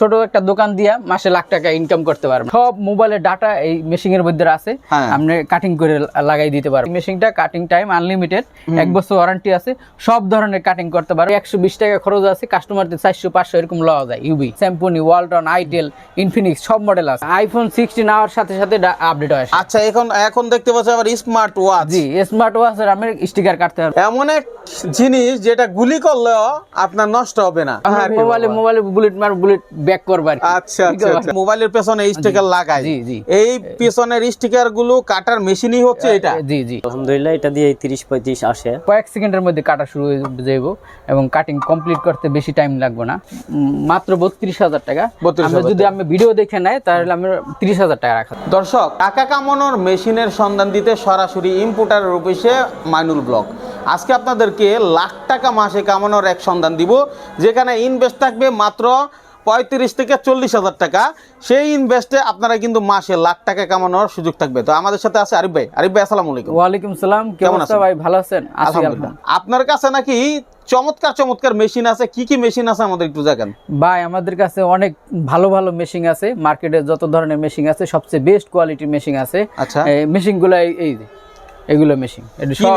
ছোট একটা দোকান দিয়া মাসে লাখ টাকা ইনকাম করতে পারবেন সব মোবাইলের ডাটা এই মেশিং এর মধ্যে আছে। হ্যাঁ। আপনি কাটিং করে লাগাই দিতে পারবেন। মেশিনটা কাটিং টাইম আনলিমিটেড এক বছর ওয়ারেন্টি আছে। সব ধরনের কাটিং করতে পারবেন একশো বিশ টাকা খরচ আছে। কাস্টমারদের চারশো পাঁচশো এরকম লওয়া যায়। UV Symphony Walton itel Infinix সব মডেল আছে। আইফোন সিক্সটিন আওয়ার সাথে সাথে আপডেট হয় আচ্ছা এখন এখন দেখতে পাচ্ছি আবার স্মার্ট ওয়াচ জি স্মার্ট ওয়াচের আমি স্টিকার কাটতে পারব। এমন এক জিনিস যেটা গুলি করলেও আপনার নষ্ট হবে না। মোবাইলে মোবাইলে বুলেট মার বুলেট ব্যাক করবার আচ্ছা আচ্ছা আচ্ছা। মোবাইলের পেছনে স্টিকার লাগাই। জি, জি। এই পেছনের স্টিকারগুলো কাটার মেশিনই হচ্ছে এটা। জি জি। আলহামদুলিল্লাহ এটা দিয়ে তিরিশ পঁয়ত্রিশ আসে। কয়েক সেকেন্ডের মধ্যে কাটা শুরু হয়ে যাইব এবং কাটিং কমপ্লিট করতে বেশি টাইম লাগবে না। মাত্র বত্রিশ হাজার টাকা। আমরা যদি আমি ভিডিও দেখে নেয় তাহলে আমরা তিরিশ হাজার টাকা রাখা। দর্শক টাকা কামানোর মেশিনের সন্ধান দিতে সরাসরি ইম্পোর্টারের অফিসে মাইনুল ব্লক। আজকে আপনাদেরকে লাখ টাকা মাসে কামানোর এক সন্ধান দিব যেখানে ইনভেস্ট থাকবে মাত্র পঁয়ত্রিশ থেকে চল্লিশ হাজার টাকা। সেই ইনভেস্টে আপনারা কিন্তু মাসে লাখ টাকা কামানোর সুযোগ থাকবে। তো আমাদের সাথে আছে আরিফ ভাই। আরিফ ভাই আসসালামু আলাইকুম। ওয়ালাইকুম সালাম। কেমন আছেন? ভাই ভালো আছেন। আপনার কাছে নাকি চমৎকার চমৎকার মেশিন আছে? কি কি মেশিন আছে আমাদের একটু দেখেন ভাই আমাদের কাছে অনেক ভালো ভালো মেশিন আছে। মার্কেটে যত ধরনের মেশিন আছে সবচেয়ে বেস্ট কোয়ালিটির মেশিন আছে। আচ্ছা। এই- এই যে এগুলো মেশিন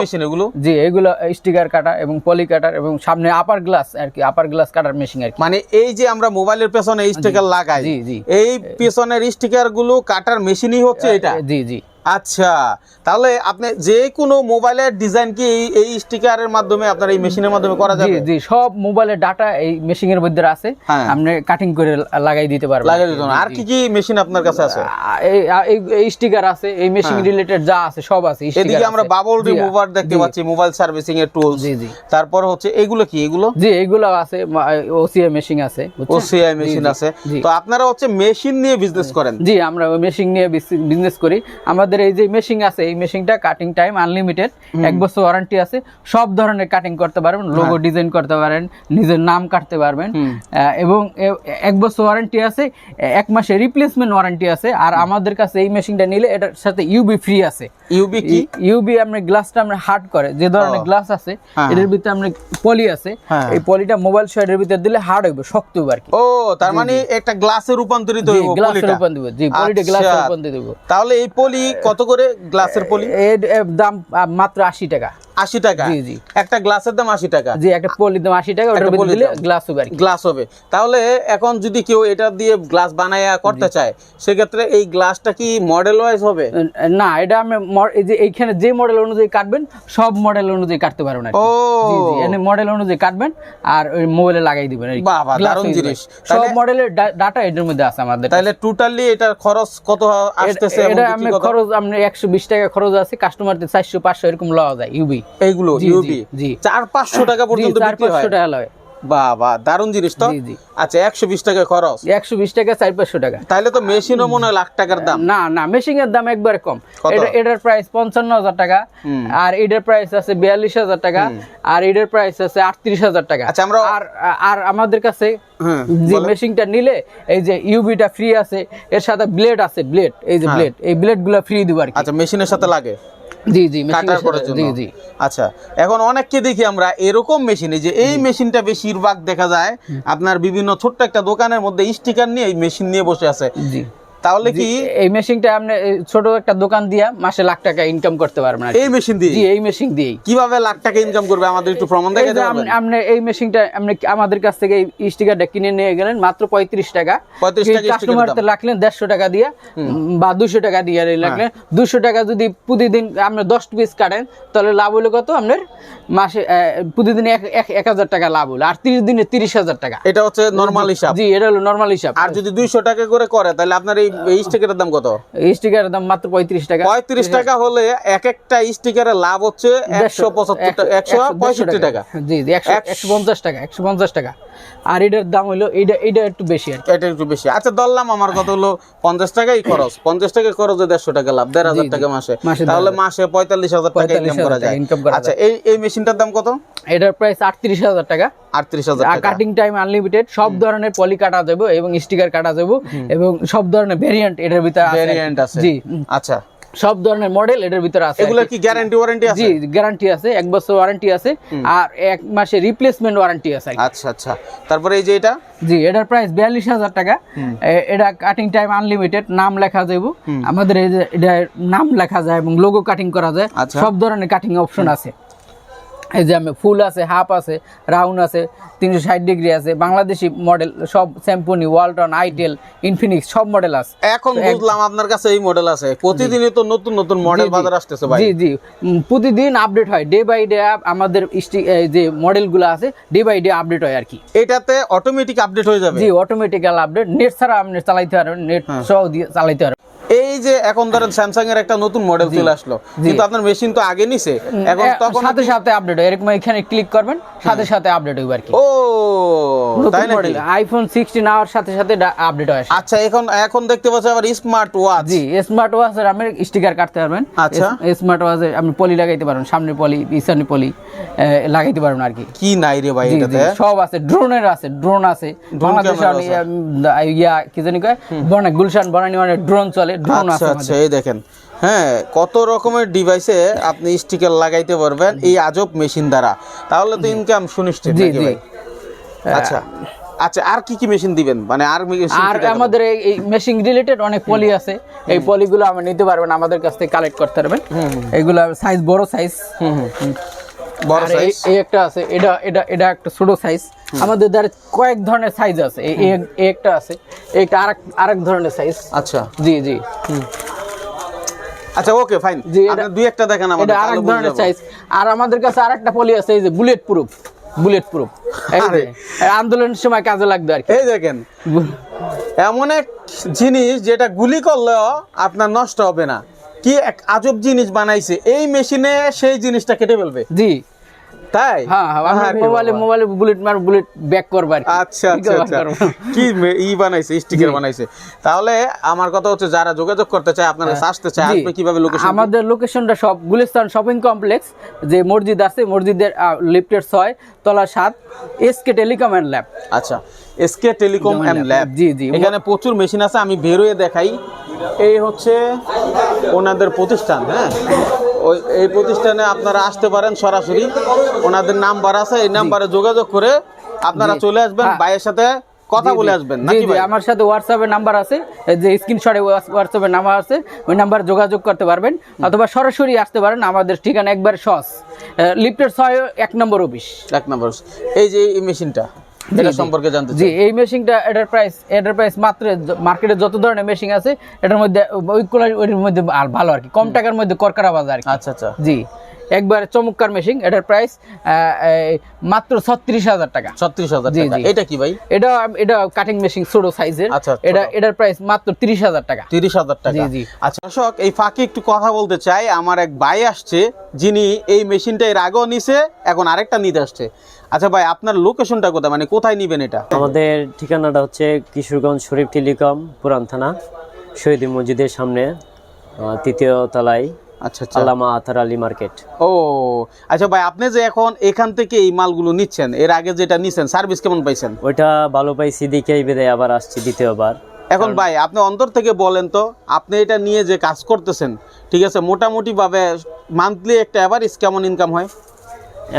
মেশিন এগুলো? জি এগুলো স্টিকার কাটা এবং পলি কাটার এবং সামনে আপার গ্লাস আর কি আপার গ্লাস কাটার মেশিন আর কি। মানে এই যে আমরা মোবাইলের পেছনে স্টিকার লাগাই জি, জি। এই পেছনের স্টিকারগুলো কাটার মেশিনই হচ্ছে এটা? জি জি। আচ্ছা তাহলে আপনি যে কোনো মোবাইলের ডিজাইন কি এই স্টিকারের মাধ্যমে আপনার এই মেশিনের মাধ্যমে করা যাবে? জি সব মোবাইলের ডাটা এই মেশিং এর মধ্যে আছে। হ্যাঁ। আপনি কাটিং করে লাগাই দিতে পারবেন। লাগিয়ে দিত আর কি কি মেশিন আপনার কাছে আছে? এই এই স্টিকার আছে এই মেশিং রিলেটেড যা আছে সব আছে হ্যাঁ। এদিকে আমরা বাবল রিমুভার দেখতে পাচ্ছি মোবাইল সার্ভিসিং এর টুলস জি, জি। তারপর হচ্ছে এগুলো কি এগুলো? জি এগুলো আছে ওসিএ মেশিং আছে ওসিআই মেশিন আছে। তো আপনারা হচ্ছে মেশিন নিয়ে বিজনেস করেন। জি আমরা ওই মেশিং নিয়ে বিজনেস করি। আমাদের এই যে মেশিং আছে এই মেশিংটা কাটিং টাইম আনলিমিটেড এক বছর ওয়ারেন্টি আছে। সব ধরনের কাটিং করতে পারবেন লোগো হ্যাঁ। ডিজাইন করতে পারেন নিজের নাম কাটতে পারবেন। এবং এক বছর ওয়ারেন্টি আছে এক মাসে রিপ্লেসমেন্ট ওয়ারেন্টি আছে আর আমাদের কাছে এই মেশিনটা নিলে এটার সাথে ইউবি ফ্রি আছে। ইউবি কি? ইউবি আমরা গ্লাসটা আমরা হার্ড করে যে ধরনের গ্লাস আছে হ্যাঁ। এটার ভিতরে আমরা পলি আছে হ্যাঁ। এই পলিটা মোবাইল শেডের ভিতরে দিলে হার্ড হইবে শক্ত হইবে আর কি। ও তার মানে একটা গ্লাসে রূপান্তরিত হইব পলিটা রূপান্তর দিব জি পলিটা আচ্ছা। গ্লাসের রূপান্তর তাহলে এই পলি কত করে গ্লাসের পলি? এর দাম মাত্র আশি টাকা। আশি টাকা। জি, জি। একটা গ্লাসের দাম আশি টাকা। জি একটা পলির দাম আশি টাকা ওটার দিলে গ্লাস হবে গ্লাস হবে। তাহলে এখন যদি কেউ এটা দিয়ে গ্লাস বানায়া করতে চায় সেক্ষেত্রে এই গ্লাসটা কি মডেল ওয়াইজ হবে? না এটা আমি এই যে এইখানে যে মডেল অনুযায়ী কাটবেন সব মডেল অনুযায়ী কাটতে পারবেন। ও। এনে মডেল অনুযায়ী কাটবেন আর ওই মোবাইলে লাগাই দিবেন দারুণ। জিনিস। সব মডেলের ডাটা এটার মধ্যে আছে আমাদের তাহলে টোটালি এটার খরচ কত আসতেছে এটা আমি খরচ আপনি একশো বিশ টাকা খরচ আছে কাস্টমারদের চারশো পাঁচশো এরকম লওয়া যায় ইউবি এইগুলো ইউবি জি। চার পাঁচশো টাকা পর্যন্ত বিক্রি হয়। টাকা লয়। দারুণ জিনিস তো। আচ্ছা একশো বিশ টাকা খরচ। একশো বিশ টাকা চার পাঁচশো টাকা। তাহলে তো মেশিনও মনে হয় লাখ টাকার দাম। না না দাম একবারে কম। এটার প্রাইস পঞ্চান্ন হাজার টাকা। আর এটার প্রাইস আছে বিয়াল্লিশ হাজার টাকা। আর এটার প্রাইস আছে আটত্রিশ হাজার টাকা। আচ্ছা, আমরা- আর আর আমাদের কাছে হ্যাঁ, যে মেশিনটা নিলে এই যে ইউবিটা ফ্রি আছে এর সাথে ব্লেড আছে ব্লেড এই যে ব্লেড এই ব্লেডগুলো ফ্রি দিব আর আচ্ছা মেশিনের সাথে লাগে। জি জি machine করার জন্য। জি জি। আচ্ছা এখন অনেককে দেখি আমরা এরকম মেশিনে যে এই মেশিনটা বেশিরভাগ দেখা যায় আপনার বিভিন্ন ছোট্ট একটা দোকানের মধ্যে স্টিকার নিয়ে এই মেশিন নিয়ে বসে আছে। তাহলে কি এই মেশিনটা আপনি ছোট একটা দোকান দিয়া মাসে লাখ টাকা ইনকাম করতে পারবেন এই মেশিন দিয়ে জি এই মেশিন দিয়েই। কীভাবে লাখ টাকা ইনকাম করবে? আমাদের একটু প্রমাণ দেখে আপনি- এই মেশিনটা আপনি আমাদের কাছ থেকে এই স্টিকারটা কিনে নিয়ে গেলেন মাত্র পঁয়ত্রিশ টাকা। 35 টাকা কাস্টমার sticker লাগলেন দেড়শো টাকা দিয়ে বা দুশো টাকা দিয়ে লাগলেন দুশো টাকা যদি প্রতিদিন আপনি দশ পিস কাটেন তাহলে লাভ হলো কত? আপনার মাসে প্রতিদিন এক এক- এক হাজার টাকা লাভ হলো আর তিরিশ দিনে তিরিশ হাজার টাকা। এটা হচ্ছে নর্মাল হিসাব। জি এটা হলো নর্মাল হিসাব। আর যদি দুইশো টাকা করে করে তাহলে আপনার এই এই স্টিকারের দাম কত? স্টিকারের দাম মাত্র পঁয়ত্রিশ টাকা। পঁয়ত্রিশ টাকা হলে এক একটা স্টিকারের লাভ হচ্ছে একশো পঁচাত্তর একশো পঁয়ষট্টি টাকা। জি একশো পঞ্চাশ টাকা একশো পঞ্চাশ টাকা। আর এটার দাম হলো এইটা এইটা একটু বেশি আর এটা একটু বেশি। আচ্ছা ধরলাম আমার কত হলো পঞ্চাশ টাকাই খরচ। পঞ্চাশ টাকা খরচে দেড়শো টাকা লাভ দেড় হাজার টাকা মাসে। তাহলে মাসে পঁয়তাল্লিশ হাজার টাকা ইনকাম করা যায়। income করা আচ্ছা এই এই মেশিনটার দাম কত? এটার প্রাইস আটত্রিশ হাজার টাকা। আটত্রিশ হাজার আর কাটিং টাইম আনলিমিটেড সব ধরনের পলি কাটা যাবে এবং স্টিকার কাটা যাবে এবং সব ধরনের ভেরিয়েন্ট এটার ভিতরে। ভেরিয়েন্ট আছে। জি। আচ্ছা। সব ধরনের মডেল এটার ভিতরে আছে। এগুলো কি। গ্যারান্টি ওয়ারেন্টি আছে? জি গ্যারান্টি আছে এক বছর ওয়ারেন্টি আছে আর এক মাসে রিপ্লেসমেন্ট ওয়ারেন্টি আছে। আচ্ছা আচ্ছা। তারপরে এই যে এটা? জি এটার প্রাইস বিয়াল্লিশ হাজার টাকা। এটা কাটিং টাইম আনলিমিটেড নাম লেখা যাব আমাদের এই যে এটা নাম লেখা যায় এবং লোগো কাটিং করা যায়। আচ্ছা। সব ধরনের কাটিং অপশন আছে। এই যে আমি ফুল আছে হাফ আছে রাউন্ড আছে তিনশো ষাট ডিগ্রি আছে বাংলাদেশি মডেল সব স্যাম্পনি ওয়ালটন আইটেল ইনফিনিক্স সব মডেল আছে। এখন বুঝলাম আপনার কাছে এই মডেল আছে। প্রতিদিনই তো নতুন নতুন মডেল। বাজার আসতেছে ভাই। জি জি। প্রতিদিন আপডেট হয় ডে বাই ডে আমাদের যে মডেলগুলো আছে ডে বাই ডে আপডেট হয় আর কি। এটাতে অটোমেটিক আপডেট হয়ে যাবে। জি অটোমেটিক্যাল আপডেট নেট ছাড়া আপনি চালাইতে পারবেন নেট হ্যাঁ। সহ দিয়ে চালাইতে পারবেন। এই যে এখন ধরেন স্যামসাং এর একটা নতুন মডেল চলে আসলো। কিন্তু আপনার মেশিন তো আগে নিছে এখন তখন সাথে সাথে আপডেট হয়। এরকম এখানে ক্লিক করবেন সাথে সাথে আপডেট হইবে আর কি। ও তাই নাকি? মডেল আইফোন সিক্সটিন আওয়ার সাথে সাথে আপডেট হয় আচ্ছা এখন এখন দেখতে পাচ্ছি আবার স্মার্ট ওয়াচ জি স্মার্ট ওয়াচের আপনি স্টিকার কাটতে পারবেন। আচ্ছা। স্মার্ট ওয়াচে আপনি পলি লাগাইতে পারবেন সামনে পলি পিছনে পলি লাগাইতে পারবেন আর কি। কি নাই রে ভাই এটাতে? সব আছে ড্রোনের আছে ড্রোন আছে। বাংলাদেশে ইয়া কি জানি কয় বনে গুলশান বনানি মানে ড্রোন চলে ড্রোন আচ্ছা আছে আচ্ছা এই দেখেন। হ্যাঁ কত রকমের ডিভাইসে আপনি স্টিকার লাগাইতে পারবেন এই আজব মেশিন দ্বারা। তাহলে তো ইনকাম সুনিশ্চিত জি, জি। আচ্ছা আচ্ছা আর কি কি মেশিন দিবেন? মানে আর আর আমাদের এই- এই মেশিন রিলেটেড অনেক পলি আছে। এই পলিগুলো আমরা নিতে পারবেন আমাদের কাছ থেকে কালেক্ট করতে পারবেন। এগুলো সাইজ বড় সাইজ হুম হুম। বড় সাইজ এই একটা আছে এটা এটা এটা একটা ছোট সাইজ আমাদের দ্বারা কয়েক ধরনের সাইজ আছে। এই একটা আছে এইটা আরেক আরেক ধরনের সাইজ আচ্ছা। জি জি। আচ্ছা ওকে ফাইন জি, আপনি দুই একটা দেখেন আমাদের এটা আরেক ধরনের সাইজ আর আমাদের কাছে আরেকটা পলি আছে এই যে বুলেট প্রুফ বুলেট প্রুফ। আন্দোলনের সময় কাজে লাগবে আর কি। এই দেখেন এমন এক জিনিস যেটা গুলি করলেও আপনার নষ্ট হবে না। কি এক আজব জিনিস বানাইছে? এই মেশিনে সেই জিনিসটা কেটে ফেলবে। জি। তাই? হ্যাঁ হ্যাঁ মোবাইলে। মোবাইলে বুলেট মার বুলেট ব্যাক করবে আর আচ্ছা আচ্ছা কি আচ্ছা মে- ই বানাইছে স্টিকার বানাইছে। তাহলে আমার কথা হচ্ছে যারা যোগাযোগ করতে চায় আপনার আসতে চায় জি। আসবে কীভাবে লোকেশন আমাদের লোকেশনটা সব গুলিস্তান শপিং কমপ্লেক্স যে মসজিদ আছে মসজিদের লিফটের ছয় তলা সাত এসকে টেলিকম অ্যান্ড ল্যাব আচ্ছা। এসকে টেলিকম এন্ড ল্যাব জি, জি। এখানে প্রচুর মেশিন আছে আমি বেরোয় দেখাই। এই হচ্ছে ওনাদের প্রতিষ্ঠান হ্যাঁ? ওই এই প্রতিষ্ঠানে আপনারা আসতে পারেন সরাসরি। ওনাদের নাম্বার আছে এই নাম্বারে যোগাযোগ করে আপনারা চলে আসবেন হ্যাঁ। ভাইয়ের সাথে কথা বলে আসবেন নাকি ভাই? আমার সাথে হোয়াটসঅ্যাপে নাম্বার আছে যে স্ক্রিনশটে হোয়াটসঅ্যাপে নাম্বার আছে ওই নাম্বার যোগাযোগ করতে পারবেন। অথবা সরাসরি আসতে পারেন আমাদের ঠিকানা একবার সস লিফটের ছয় এক নম্বর অফিস। এক নাম্বার এই যে এই মেশিনটা এটা সম্পর্কে জানতে জি এই মেশিনটা এটার প্রাইস এটার প্রাইস মাত্র মার্কেটে যত ধরনের মেশিন আছে এটার মধ্যে ওইর মধ্যে আর ভালো আর কি। কম টাকার মধ্যে করকারা বাজার আচ্ছা আচ্ছা। জি একবার চমৎকার মেশিন এটার প্রাইস মাত্র ছত্রিশ হাজার টাকা। ছত্রিশ হাজার। এটা কি ভাই? এটা এটা কাটিং মেশিন ছোট সাইজের আচ্ছা, এটা এটার প্রাইস মাত্র তিরিশ হাজার টাকা। তিরিশ হাজার টাকা। জি। আচ্ছা দর্শক এই ফাঁকে একটু কথা বলতে চাই। আমার এক ভাই আসছে যিনি এই মেশিনটা এর আগেও নিছে এখন আরেকটা নিতে আসছে। আচ্ছা ভাই আপনার লোকেশনটা কোথায়? মানে কোথায় নিবেন এটা? আমাদের ঠিকানাটা হচ্ছে কিশোরগঞ্জ শরীফ টেলিকম পুরান থানা শহীদ মসজিদের সামনে তৃতীয় তলায় আচ্ছা আচ্ছা। আল্লামা আথার আলী মার্কেট। ও আচ্ছা ভাই আপনি যে এখন এখান থেকে এই মালগুলো নিচ্ছেন এর আগে যেটা নিছেন সার্ভিস কেমন পাইছেন? ওইটা ভালো পাইছি দিকেই বেঁধে আবার আসছি দ্বিতীয়বার। এখন ভাই আপনি অন্তর থেকে বলেন তো আপনি এটা নিয়ে যে কাজ করতেছেন ঠিক আছে মোটামুটি ভাবে মান্থলি একটা অ্যাভারেজ কেমন ইনকাম হয়?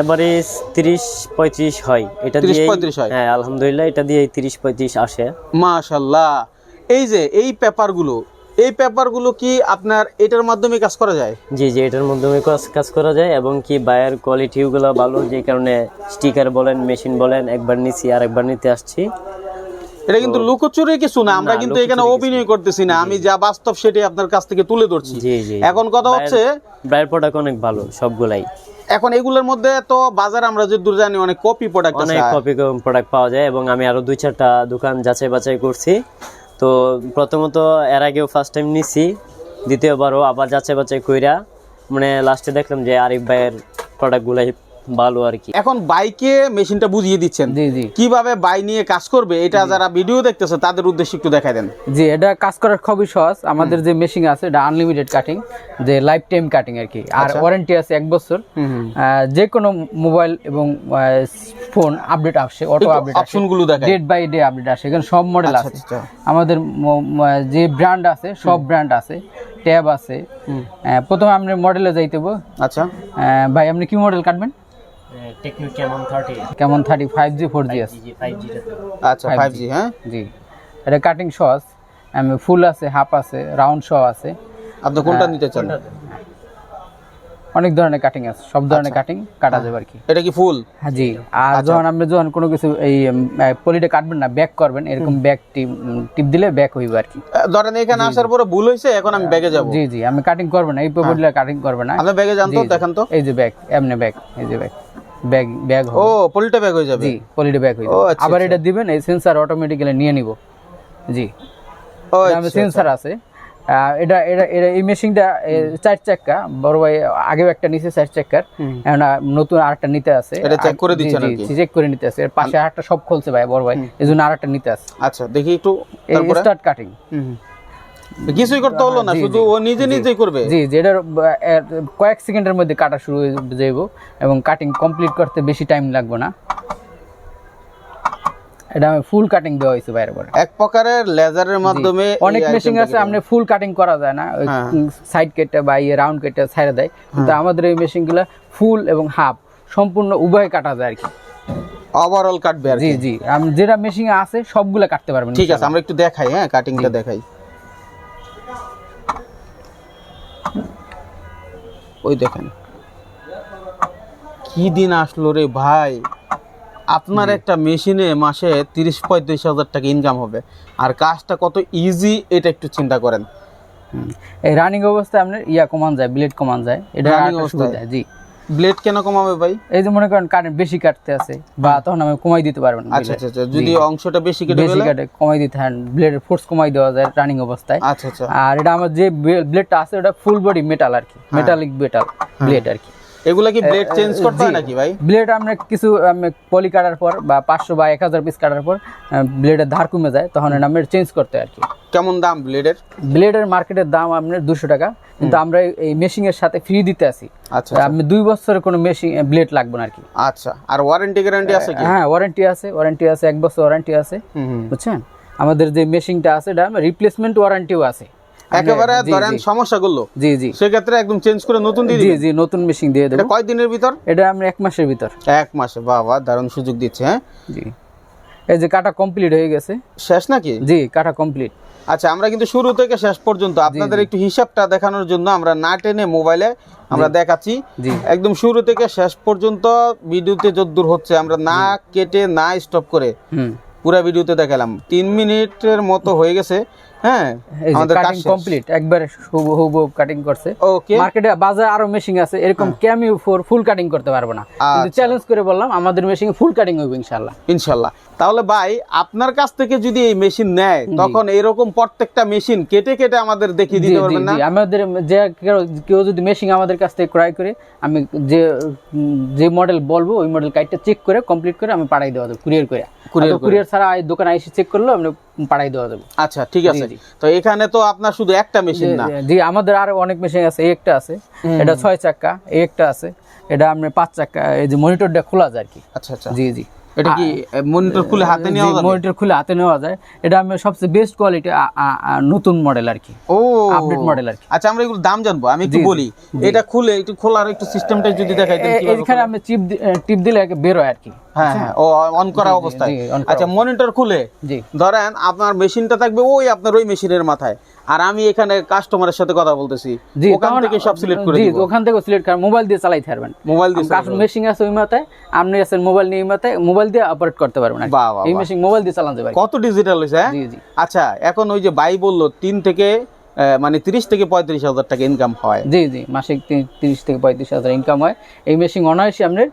এভারেজ তিরিশ পঁয়ত্রিশ হয়। এটা 30, দিয়ে 35 হয়? হ্যাঁ আলহামদুলিল্লাহ এটা দিয়ে তিরিশ পঁয়ত্রিশ আসে। মাশাল্লাহ। এই যে এই পেপারগুলো এই পেপারগুলো কি আপনার এটার মাধ্যমে কাজ করা যায়? জি জি এটার মাধ্যমে কাজ কাজ করা যায় এবং কি বায়ের কোয়ালিটিগুলো ভালো যে কারণে স্টিকার বলেন মেশিন বলেন একবার নিছি আর একবার নিতে আসছি। এটা কিন্তু লুকোচুরি কিছু না আমরা কিন্তু এখানে অভিনয় করতেছি না আমি যা বাস্তব সেটাই আপনার কাছ থেকে তুলে ধরছি। এখন কথা হচ্ছে ব্রায়ের প্রোডাক্ট অনেক ভালো সবগুলাই। এখন এগুলোর মধ্যে তো বাজার আমরা যদি দূর জানি অনেক কপি প্রোডাক্ট অনেক কপি প্রোডাক্ট পাওয়া যায় এবং আমি আরও দুই চারটা দোকান যাচাই বাছাই করছি। তো প্রথমত এর আগেও ফার্স্ট টাইম নিছি, দ্বিতীয়বারও আবার যাচাই বাছাই কইরা মানে লাস্টে দেখলাম যে আরিফ ভাইয়ের প্রোডাক্টগুলাই ভালো আর কি। এখন বাইকে মেশিনটা বুঝিয়ে দিচ্ছেন। জি জি। কীভাবে বাই নিয়ে কাজ করবে এটা যারা ভিডিও দেখতেছে তাদের উদ্দেশ্যে একটু দেখাই দেন। জি এটা কাজ করার খুবই সহজ। আমাদের যে মেশিন আছে এটা আনলিমিটেড কাটিং যে লাইফ টাইম কাটিং আর কি। আর আচ্ছা। ওয়ারেন্টি আছে এক বছর। যে কোনো মোবাইল এবং ফোন আপডেট আসে অটো আপডেট অপশনগুলো দেখাই। ডেট বাই ডে আপডেট আসে এখানে সব মডেল আচ্ছা, আছে। আচ্ছা। আমাদের যে ব্র্যান্ড আছে সব ব্র্যান্ড আছে। ট্যাব আছে। প্রথমে আপনি মডেলে যাইতে আচ্ছা। ভাই আপনি কি মডেল কাটবেন? Tecno Camon thirty Camon thirty five G four G আছে। জি ফাইভ জি আচ্ছা ফাইভ জি হ্যাঁ? জি। এটা কাটিং সস ফুল আছে হাফ আছে রাউন্ড শ আছে। আপনি কোনটা নিতে চান? অনেক ধরনের কাটিং আছে সব ধরনের কাটিং কাটা যাবে আর কি। এটা কি ফুল? হ্যাঁ জি। আর যখন আপনি যখন কোনো কিছু এই পলিটা কাটবেন না ব্যাক করবেন এরকম ব্যাক টিপ টিপ দিলে ব্যাক হইবে আর কি। ধরেন এখানে আসার পরে ভুল হয়েছে এখন আমি ব্যাগে যাব। জি জি আমি কাটিং করব না এই পলিটা কাটিং করবে না। আপনি ব্যাগে যান তো জি। তো। এই যে ব্যাগ এমনি ব্যাগ এই যে ব্যাগ ব্যাগ ব্যাগ ও পলিটা ব্যাগ হয়ে যাবে? জি পলিটা ব্যাগ হয়ে ও, যাবে। আচ্ছা, আবার আচ্ছা। এটা দিবেন এই সেন্সার অটোমেটিক্যালি নিয়ে নিব। জি। ও সেন্সার আছে। এটা এটা এটা এই মেশিনটা চার চাক্কা বড় ভাই আগেও একটা নিচে চার চাক্কার নতুন আরেকটা নিতে আছে। এটা check করে দিচ্ছেন আর কি? চেক করে নিতে আছে। এর পাশে আরেকটা সব খুলছে ভাই বড় ভাই। এই জন্য আরেকটা নিতে আছে। আচ্ছা দেখি একটু তারপরে। স্টার্ট কাটিং কিছুই করতে হলো না শুধু ও নিজে নিজেই করবে? জি যেটার কয়েক সেকেন্ডের মধ্যে কাটা শুরু হয়ে যাইব এবং কাটিং কমপ্লিট করতে বেশি টাইম লাগবে না। এটা আমি ফুল কাটিং দেওয়া হয়েছে বাইরে পরে এক প্রকারের লেজারের মাধ্যমে অনেক মেশিন আছে আপনি ফুল কাটিং করা যায় না হ্যাঁ। সাইড কেটে বা ইয়ে রাউন্ড কেটে দেয়। কিন্তু আমাদের এই মেশিনগুলো ফুল এবং হাফ সম্পূর্ণ উভয় কাটা যায় আর কি। ওভারঅল কাটবে আর জি জি। আমি যেটা মেশিন আছে সবগুলো কাটতে পারবেন ঠিক আছে আমরা একটু দেখাই হ্যাঁ কাটিংটা দেখাই। ওই দেখেন। কি দিন আসলো রে ভাই? আপনার একটা মেশিনে মাসে তিরিশ পঁয়ত্রিশ হাজার টাকা ইনকাম হবে। আর কাজটা কত ইজি এটা একটু চিন্তা করেন। এই রানিং অবস্থায় আপনার ইয়া কমান যায় ব্লেড কমান যায়। এটা আরেকটা অবস্থায়? জি। ব্লেড কেন কমাবে ভাই? এই যে মনে করেন কারেন্ট বেশি কাটতে আছে বা তখন আমি কমাই দিতে পারবেন আচ্ছা আচ্ছা আচ্ছা। যদি অংশটা বেশি কেটে বেশি কাটে কমাই দিতে হয়। ব্লেডের ফোর্স কমাই দেওয়া যায় রানিং অবস্থায়। আচ্ছা আচ্ছা। আর এটা আমার যে ব্লেডটা আছে ওটা ফুল বডি মেটাল আর কি। মেটালিক মেটাল ব্লেড আর কি। এগুলা কি ব্লেড চেঞ্জ করতে হয় নাকি ভাই? ব্লেড আমরা কিছু পলি কাটার পর বা পাঁচশো বা এক হাজার পিস কাটার পর ব্লেডের ধার কমে যায় তখন এটা আমরা চেঞ্জ করতে আর কি। কেমন দাম ব্লেডের ব্লেডের মার্কেটের দাম আপনার দুশো টাকা কিন্তু আমরা এই- মেশিং এর সাথে ফ্রি দিতে আছি। আচ্ছা আপনি দুই বছরের কোনো মেশিন ব্লেড লাগবে না আর কি। আচ্ছা আর ওয়ারেন্টি গ্যারান্টি আছে কি? হ্যাঁ ওয়ারেন্টি আছে ওয়ারেন্টি আছে এক বছর ওয়ারেন্টি আছে। বুঝছেন? আমাদের যে মেশিনটা আছে এটা রিপ্লেসমেন্ট ওয়ারেন্টিও আছে। একেবারে ধরেন জি। জি জি। সেক্ষেত্রে একদম চেঞ্জ করে নতুন দিয়ে জি জি নতুন মেশিন দিয়ে দেবো। কয় দিনের ভিতর? এটা আমরা এক মাসের ভিতর। এক মাসে বাবা দারুণ সুযোগ দিচ্ছে হ্যাঁ? জি। এই যে কাটা কমপ্লিট হয়ে গেছে। শেষ নাকি? জি কাটা কমপ্লিট আচ্ছা আমরা কিন্তু শুরু থেকে শেষ পর্যন্ত আপনাদের একটু হিসাবটা দেখানোর জন্য আমরা না টেনে মোবাইলে আমরা দেখাচ্ছি। একদম শুরু থেকে শেষ পর্যন্ত ভিডিওতে যদ্দূর হচ্ছে আমরা না কেটে না স্টপ করে হুম। পুরো ভিডিওতে দেখালাম। তিন মিনিটের মতো হয়ে গেছে। হ্যাঁ আমাদের কাটিং কমপ্লিট একবারে হুবহু কাটিং করছে। ওকে মার্কেটে বাজারে আরও মেশিন আছে এরকম ফোর ফুল কাটিং করতে পারব না। কিন্তু। চ্যালেঞ্জ করে বললাম আমাদের মেশিনে ফুল কাটিং হইব ইনশাআল্লাহ। ইনশাল্লাহ তাহলে ভাই আপনার কাছ থেকে যদি এই মেশিন নেয় তখন এরকম প্রত্যেকটা মেশিন কেটে কেটে আমাদের দেখিয়ে দিতে পারবেন না? আমাদের যে কেউ- যদি মেশিন আমাদের কাছ থেকে ক্রয় করে আমি যে যে মডেল বলব ওই মডেল কাইটটা চেক করে কমপ্লিট করে আমি পাঠাই দেওয়া দেবো কুরিয়ার করে। কুরিয়ার ছাড়া দোকানে এসে চেক করলেও আমি পাঠাই দেওয়া যাবে। আচ্ছা ঠিক আছে। তো এখানে তো আপনার শুধু একটা মেশিন না। জি আমাদের আরও অনেক মেশিন আছে এই একটা আছে। এটা ছয় চাক্কা এই একটা আছে। এটা আমরা পাঁচ চাক্কা এই যে মনিটরটা খোলা যায় আর কি। আচ্ছা আচ্ছা। জি জি। এটা কি মনিটর খুলে হাতে নেওয়া যাবে মনিটর খুলে হাতে নেওয়া যায় এটা আমি সবচেয়ে বেস্ট কোয়ালিটি নতুন মডেল আর কি। ও আপডেট মডেল আর কি। আচ্ছা আমরা এগুলো দাম জানব আমি একটু বলি। এটা খুলে একটু খোলার একটু সিস্টেমটা যদি দেখাইতেন এ- কীভাবে এইখানে আমি চিপ টিপ দিলে বের হয় আর কি। হ্যাঁ হ্যাঁ ও অন করা অবস্থায়। আচ্ছা মনিটর খুলে। ধরেন আপনার মেশিনটা থাকবে ওই আপনার ওই মেশিনের মাথায়। আর আমি এখানে কাস্টমারের সাথে কথা বলতেছি। ওখান থেকে সব সিলেক্ট করে দিব। ওখান থেকে সিলেক্ট করে মোবাইল দিয়ে চালাইতে পারবেন মোবাইল দিয়ে কাস্ট মেশিন আছে ওই মাথায় আপনি আছেন মোবাইল নিয়ে মাথায় মোবাইল দিয়ে অপারেট করতে পারবেন এই। মেশিন মোবাইল দিয়ে চালানো পারবেন কত ডিজিটাল হইছে হ্যাঁ? জি জি। আচ্ছা এখন ওই যে বাই বলল তিন থেকে মানে তিরিশ থেকে পঁয়ত্রিশ হাজার টাকা ইনকাম হয়। জি জি মাসে তিরিশ থেকে পঁয়ত্রিশ হাজার ইনকাম হয়। এই মেশিন অনায়াসে আপনার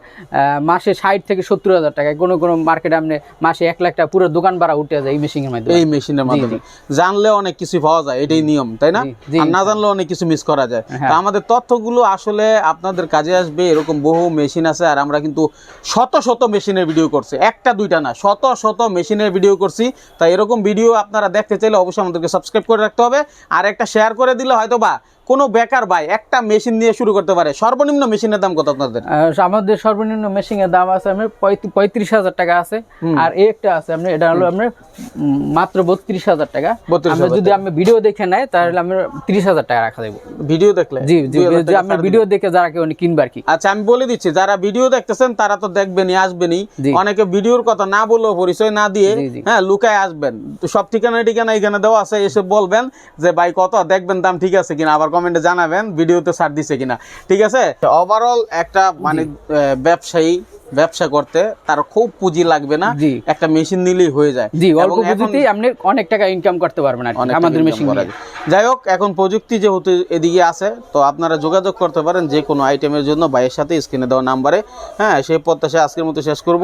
মাসে ষাট থেকে সত্তর হাজার টাকা কোনো কোনো মার্কেটে আপনি মাসে এক লাখ টাকা পুরো দোকান ভাড়া উঠে যায় এই মেশিনের মাধ্যমে। এই মেশিনের মাধ্যমে। জানলে অনেক কিছু পাওয়া যায় এটাই নিয়ম তাই না? আর না জানলে অনেক কিছু মিস করা যায়। হ্যাঁ। আমাদের তথ্যগুলো আসলে আপনাদের কাজে আসবে এরকম বহু মেশিন আছে আর আমরা কিন্তু শত শত মেশিনের ভিডিও করছি। একটা দুইটা না শত শত মেশিনের ভিডিও করছি। তাই এরকম ভিডিও আপনারা দেখতে চাইলে অবশ্যই আমাদেরকে সাবস্ক্রাইব করে রাখতে হবে। আর একটা শেয়ার করে দিলে হয়তো বা কোনো বেকার ভাই একটা মেশিন নিয়ে শুরু করতে পারে। সর্বনিম্ন মেশিনের দাম কত আপনাদের? আমাদের সর্বনিম্ন মেশিং এর দাম আছে আপনার পঁয়ত্রিশ- হাজার টাকা আছে। আর এই একটা আছে আপনার এটা হলো আপনার মাত্র বত্রিশ হাজার টাকা। 32,000 আমরা যদি আমি ভিডিও দেখে নেয় তাহলে আমরা তিরিশ হাজার টাকা রাখা দেবো। ভিডিও দেখলে? জি জি 2000 যে টাকা আপনার ভিডিও দেখে যারা কেউ কিনবে আর কি। আচ্ছা আমি বলে দিচ্ছি যারা ভিডিও দেখতেছেন তারা তো দেখবেনই আসবেনই। অনেকে ভিডিওর কথা না বলেও পরিচয় না দিয়ে। হ্যাঁ লুকায় আসবেন। তো সব ঠিকানা ঠিকানা এখানে দেওয়া আছে এসে বলবেন যে ভাই কত? দেখবেন দাম ঠিক আছে কিনা আবার কমেন্টে জানাবেন ভিডিওতে ছাড় দিছে কিনা। ঠিক আছে? ওভারঅল একটা মানে ব্যবসায়ী ব্যবসা করতে তার খুব পুঁজি লাগবে না। একটা মেশিন নিলেই হয়ে যায়। জি অল্প পুঁজিতেই আপনি অনেক টাকা ইনকাম করতে পারবেন আমাদের মেশিন। যাই হোক এখন প্রযুক্তি যেহেতু এদিকে আছে তো আপনারা যোগাযোগ করতে পারেন যে কোনো আইটেমের জন্য ভাইয়ের সাথে স্ক্রিনে দেওয়া নাম্বারে হ্যাঁ সেই প্রত্যাশা আজকের মতো শেষ করব।